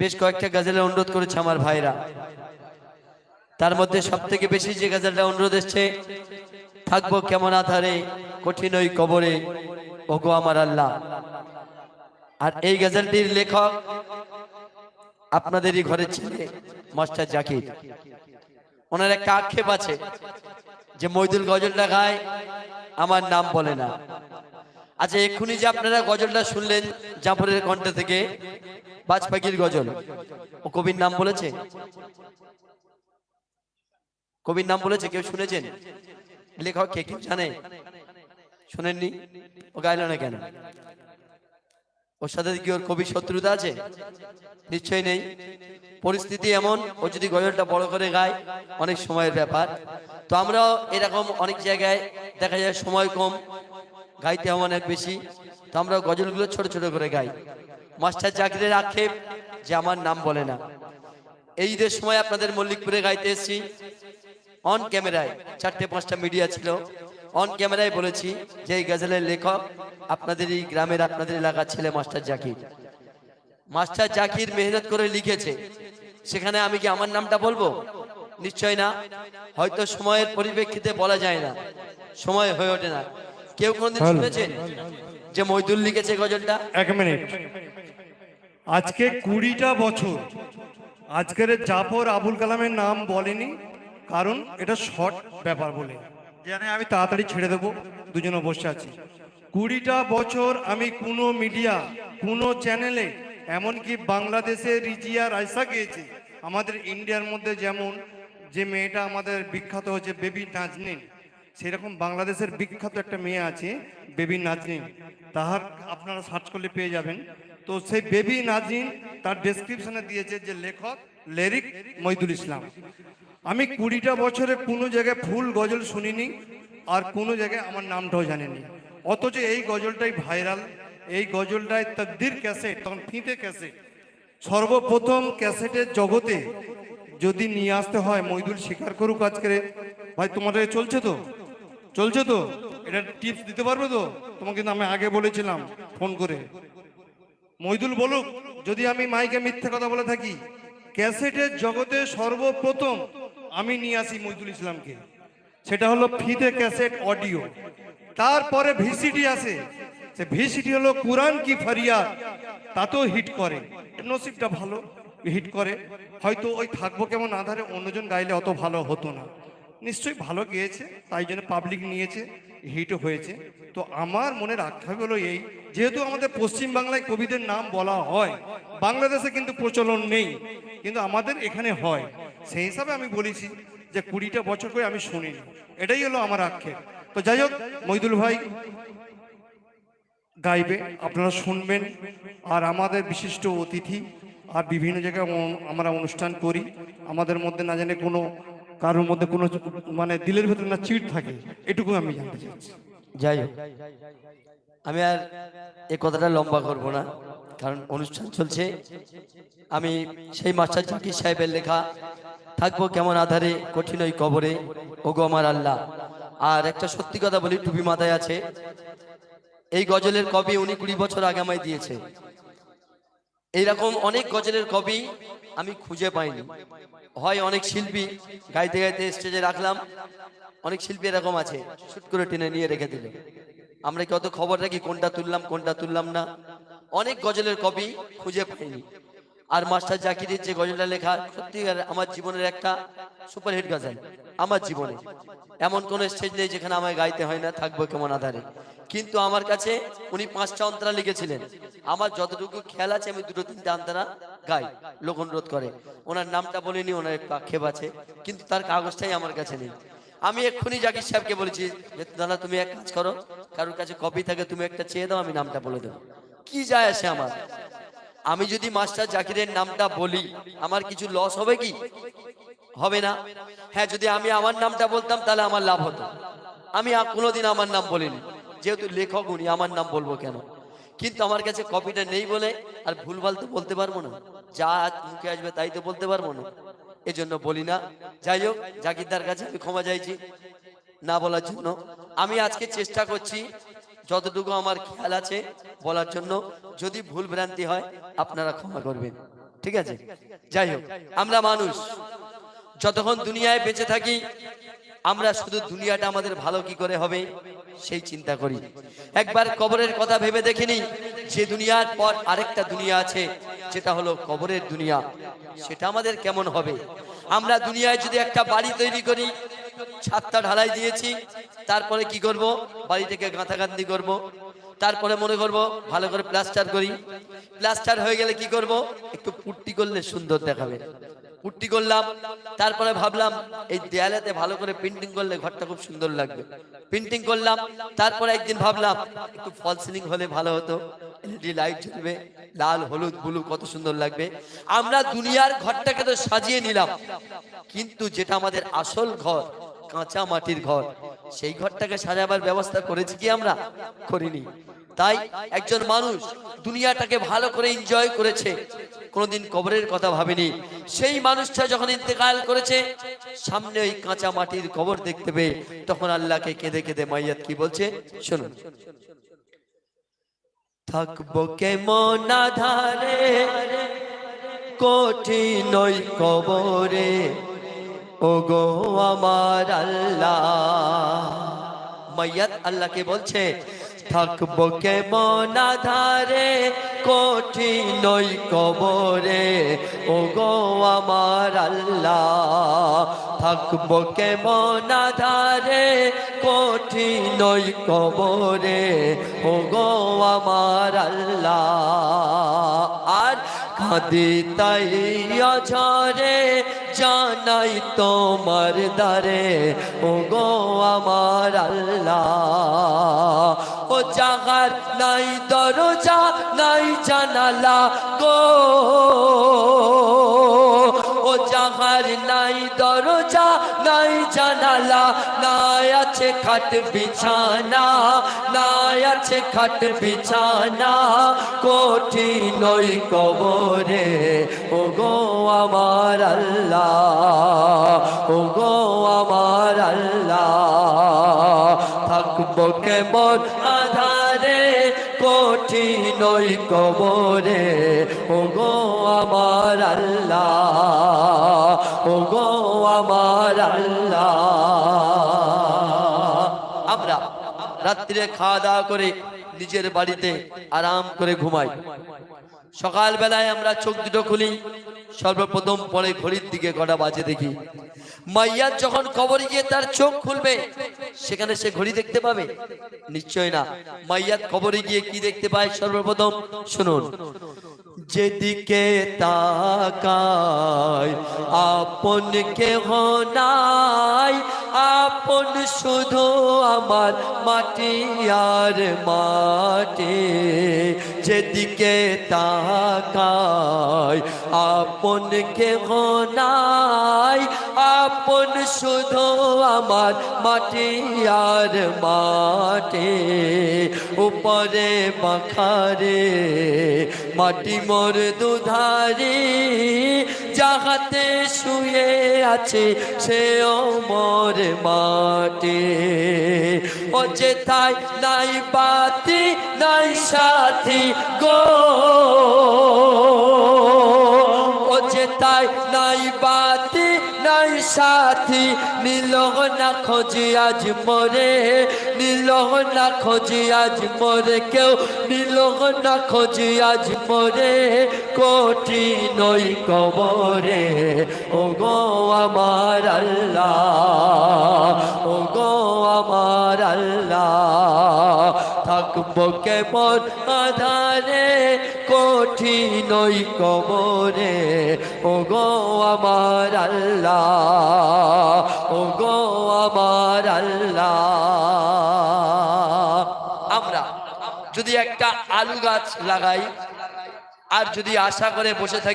বেশ কয়েকটা গাজলের অনুরোধ করেছে আমার ভাইরা। তার মধ্যে সব থেকে বেশি যে গাজলটা অনুরোধ এসছে, থাকব কেমন আধারে, কঠিন ওই কবরে, ওগো আমার আল্লাহ। আর এই গাজলটির লেখক আপনাদেরই ঘরের ছেলে, মাস্টার জাকির। ওনার একটা আক্ষেপ আছে যে মইদুল গজলটা গায়, আমার নাম বলে না। আচ্ছা এক্ষুনি যে আপনারা গজলটা শুনলেন জাফরের কণ্ঠ থেকে বাজ পাখির গজল। ও কবির নাম বলেছে? কবির নাম বলেছে কেউ শুনেছেন? লেখক কে কেউ জানে? শুনেননি? ও গাইল না কেন? ওর সাথে কি ওর কবি শত্রুতা আছে? নিশ্চয়ই নেই। পরিস্থিতি এমন ও যদি গজলটা বড় করে গায় অনেক সময়ের ব্যাপার। তো আমরাও এরকম অনেক জায়গায় দেখা যায় সময় কম গাইতে অনেক বেশি। তো আমরা গজলগুলো ছোট ছোট করে গাই। মাস্টার জাকিরের আক্ষেপ যে আমার নাম বলে না। এই ঈদের সময় আপনাদের মল্লিকপুরে গাইতে এসেছি। অন ক্যামেরায় চারটে পাঁচটা মিডিয়া ছিল। অন ক্যামেরায় বলেছি যে এই গজলের লেখক আপনাদের এই গ্রামের আপনাদের এলাকার ছেলে মাস্টার জাকির। মাস্টার জাকির মেহনত করে লিখেছে। সেখানে আমি কি আমার নামটা বলব? নিশ্চয় না। হয়তো সময়ের পরিপ্রেক্ষিতে বলা যায় না। সময় হয়ে ওঠে না। কেউ কোনদিন। শুনেছেন যে মইদুল লিখেছে গজলটা? এক মিনিট। আজকে কুড়িটা বছর। আজকের জাফর আবুল কালামের নাম বলেনি কারণ এটা শর্ট ব্যাপার বলে। জানে আমি তাড়াতাড়ি ছেড়ে দেবো দুজনে বসে আছি। কুড়িটা বছর আমি কোনো মিডিয়া কোনো চ্যানেলে এমনকি বাংলাদেশে রিজিয়া রাইসা গিয়েছি। আমাদের ইন্ডিয়ার মধ্যে যেমন যে মেয়েটা আমাদের বিখ্যাত হচ্ছে বেবি নাজনীন সেরকম বাংলাদেশের বিখ্যাত একটা মেয়ে আছে, বেবি নাজরিন। তাহার আপনারা সার্চ করলে পেয়ে যাবেন। তো সেই বেবি নাজরিন তার ডেসক্রিপশনে দিয়েছে যে লেখক লেরিক মইদুল ইসলাম। আমি কুড়িটা বছরে কোনো জায়গায় ফুল গজল শুনিনি আর কোনো জায়গায় আমার নামটাও জানিনি। অথচ এই গজলটাই ভাইরাল। এই গজলটাই তকদির ক্যাসেট, তখন ফিতে ক্যাসেট। সর্বপ্রথম ক্যাসেটের জগতে যদি নিয়ে আসতে হয়, মইদুল স্বীকার করুক আজকে ভাই, তোমাদের চলছে তো? চলছে তো? এটা টিপস দিতে পারবে তো? তোমাকে কিন্তু আমি আগে বলেছিলাম ফোন করে। মইদুল বলুক, যদি আমি মাইকে মিথ্যে কথা বলে থাকি ক্যাসেটের জগতে সর্বপ্রথম আমি নিয়ে আসি মইদুল ইসলামকে। সেটা হলো ফিতে ক্যাসেট অডিও। তারপরে ভিসিডি আসে। সে ভিসিডি হলো কোরআন কি ফরিয়াদ তাতেও হিট করে। নসিবটা ভালো হিট করে। হয়তো ওই থাকব কেমন আধারে, অন্যজন গাইলে অত ভালো হতো না। নিশ্চয়ই ভালো গেয়েছে, তাই জন্য পাবলিক নিয়েছে হিট হয়েছে। তো আমার মনের আক্ষেপ হলো এই, যেহেতু আমাদের পশ্চিম বাংলায় কবিদের নাম বলা হয়, বাংলাদেশে কিন্তু প্রচলন নেই, কিন্তু আমাদের এখানে হয়। সেই হিসাবে আমি বলেছি যে কুড়িটা বছর করে আমি শুনিনি। এটাই হলো আমার আক্ষেপ। তো যাই হোক মইদুল ভাই গাইবে, আপনারা শুনবেন। আর আমাদের বিশিষ্ট অতিথি আর বিভিন্ন জায়গায় আমরা অনুষ্ঠান করি। আমাদের মধ্যে না জানে কোনো কারোর মধ্যে কোনো মানে দিলের ভেতরে না চিট থাকে, এটুকু আমি জানতে চাচ্ছি যাই হোক, আমি আর এই কথাটা লম্বা করব না, কারণ অনুষ্ঠান চলছে। আমি সেই মাস্টার জাকির সাহেবের লেখা, থাকব কেমন আধারে, কঠিন ওই কবরে, ওগো আমার আল্লাহ। আর একটা সত্যি কথা বলি, টুপি মাথায় আছে। এই গজলের কবি উনি কুড়ি বছর আগে আমায় দিয়েছে। এইরকম অনেক গজলের কবি আমি খুঁজে পাইনি। হয় অনেক শিল্পী গাইতে গাইতে স্টেজে রাখলাম, অনেক শিল্পী এরকম আছে শুট করে টেনে নিয়ে রেখে দিল। আমরা কি অত খবর রাখি কোনটা তুললাম কোনটা তুললাম না? অনেক গজলের কবি খুঁজে পাইনি। আর মাস্টার জাকিরের যে গজলটা লেখা, সত্যি আমার জীবনের একটা সুপারহিট গজল, আমার জীবনে। এমন কোন স্টেজ নেই যেখানে আমায় গাইতে হয় না, থাকব কেমন আধারে। কিন্তু আমার কাছে উনি পাঁচটা অন্তরা লিখেছিলেন। আমার যতটুকু খেয়াল আছে, আমি দুটো তিনটা অন্তরা গাই লোক অনুরোধ করে। ওনার নামটা বলিনি, ওনার একটু আক্ষেপ আছে, কিন্তু তার কাগজটাই আমার কাছে নেই। আমি এক্ষুনি জাকির সাহেবকে বলেছি যে, দাদা, তুমি এক কাজ করো, কারোর কাছে কপি থাকে, তুমি একটা চেয়ে দাও, আমি নামটা বলে দেবো। কি যায় আসে আমার? আমি যদি মাস্টার জাকিরের নামটা বলি, আমার কিছু লস হবে কি? হবে না। হ্যাঁ যদি আমি আমার নামটা বলতাম, তাহলে আমার লাভ হতো। আমি কোনোদিন আমার নাম বলিনি। যেহেতু লেখক উনি, আমার নাম বলব কেন? কিন্তু আমার কাছে কপিটা নেই বলে আর ভুলভাল তো বলতে পারব না। যা মুখে আসবে তাই তো বলতে পারব না। এজন্য বলি না। যাই হোক, জাকিরদার কাছে আমি ক্ষমা চাইছি না বলার জন্য। আমি আজকে চেষ্টা করছি যতটুকু আমার খেয়াল আছে বলার জন্য। যদি ভুল ভ্রান্তি হয়, আপনারা ক্ষমা করবেন। ঠিক আছে? যাই হোক, আমরা মানুষ। যতক্ষণ দুনিয়ায় বেঁচে থাকি আমরা শুধু দুনিয়াটা আমাদের ভালো কি করে হবে, সেই চিন্তা করি। একবার কবরের কথা ভেবে দেখিনি, যে দুনিয়ার পর আরেকটা দুনিয়া আছে, যেটা হলো কবরের দুনিয়া। সেটা আমাদের কেমন হবে? আমরা দুনিয়ায় যদি একটা বাড়ি তৈরি করি, ছাদটা ঢালাই দিয়েছি, তারপরে কি করব? বাড়িটাকে গাঁথাগান্ধি করব। তারপরে মনে করব, ভালো করে প্লাস্টার করি। প্লাস্টার হয়ে গেলে কি করব? একটু পুট্টি করলে সুন্দর দেখাবে। পুট্টি করলাম, তারপরে ভাবলাম এই দেয়ালেতে ভালো করে পেন্টিং করলে ঘরটা খুব সুন্দর লাগবে। পেন্টিং করলাম, তারপরে একদিন ভাবলাম একটু ফল সিলিং হলে ভালো হতো। এলইডি লাইট জ্বলবে, লাল, হলুদ ব্লু কত সুন্দর লাগবে। আমরা দুনিয়ার ঘরটাকে তো সাজিয়ে নিলাম, কিন্তু যেটা আমাদের আসল ঘর, কাঁচা মাটির ঘর, সেই ঘরটাকে সাজাবার ব্যবস্থা করেছি কি আমরা? করিনি। তাই একজন মানুষ দুনিয়াটাকে ভালো করে এনজয় করেছে, কোনোদিন কবরের কথা ভাবেনি। সেই মানুষটা যখন ইন্তেকাল করেছে, সামনে ওই কাঁচা মাটির কবর দেখতে পেয়ে তখন আল্লাহকে কেঁদে কেঁদে মাইয়াত কি বলছে? শুনুন। থাকব কেমন আধারে, কঠিন কবরে ও গো আমার আল্লাহ। মাইয়াত আল্লাহকে বলছে থাকব কেমন আধারে, কঠিন কবরে। ও গো আমার আল্লাহ, থাকব কেমন আধারে, কঠিন কবরে। ও গো আমার আল্লাহ, আর কাঁদি তাই অঝরে, জানাই তোমার দারে ও গো আমার আল্লাহ জাগার নাই দরজা, নাই জানালা গো। ও জাগার নাই দরজা, নাই জানালা, নাই আছে খাট বিছানা, নাই আছে খাট বিছানা, কঠিন কবরে। ও গো আমার আল্লাহ ও গো আমার আল্লাহ। থাকব কেমন আধারে, কঠিন কবরে। ও গো আমার আল্লাহ ও গো আমার আল্লাহ। আমরা রাত্রিরে খাওয়া দাওয়া করে নিজের বাড়িতে আরাম করে ঘুমাই। সকাল বেলায় আমরা চোখ দুটো খুলি, সর্বপ্রথম পরে ঘড়ির দিকে কটা বাজে দেখি। মাইয়ার যখন কবরে গিয়ে তার চোখ খুলবে সেখানে সে ঘড়ি দেখতে পাবে? নিশ্চয় না। মাইয়ার কবরে গিয়ে কি দেখতে পায় সর্বপ্রথম? শুনুন। যেদিকে তাকায়, আপন কেহ নাই। আপন শুধু আমার মাটি আর মাটি। যেদিকে তাকায় আপন কেহ নাই আপন শুধু আমার মাটি আর মাটি, উপরে পাখারে মাটি মোর দুধারি, যাহাতে শুয়ে আছে সেও মোর মাটি। ও যেথায় নাই পাতি নাই সাথী গো। ও যেথায় নাই সাথী নীল না খোঁজি আজ মরে নীল না খোঁজি আজ মরে, কেউ নীল না খোঁজি আজ মরে, কোটি নই কবরে ও গো আমার আল্লাহ ও গো আমার আল্লাহ, থাকব কেমন আধারে কঠিন ওই কবরে। ও গো আমার আল্লাহ ও গো আমার আল্লাহ। আমরা যদি একটা আলু গাছ লাগাই, আর যদি আশা করে বসে থাকি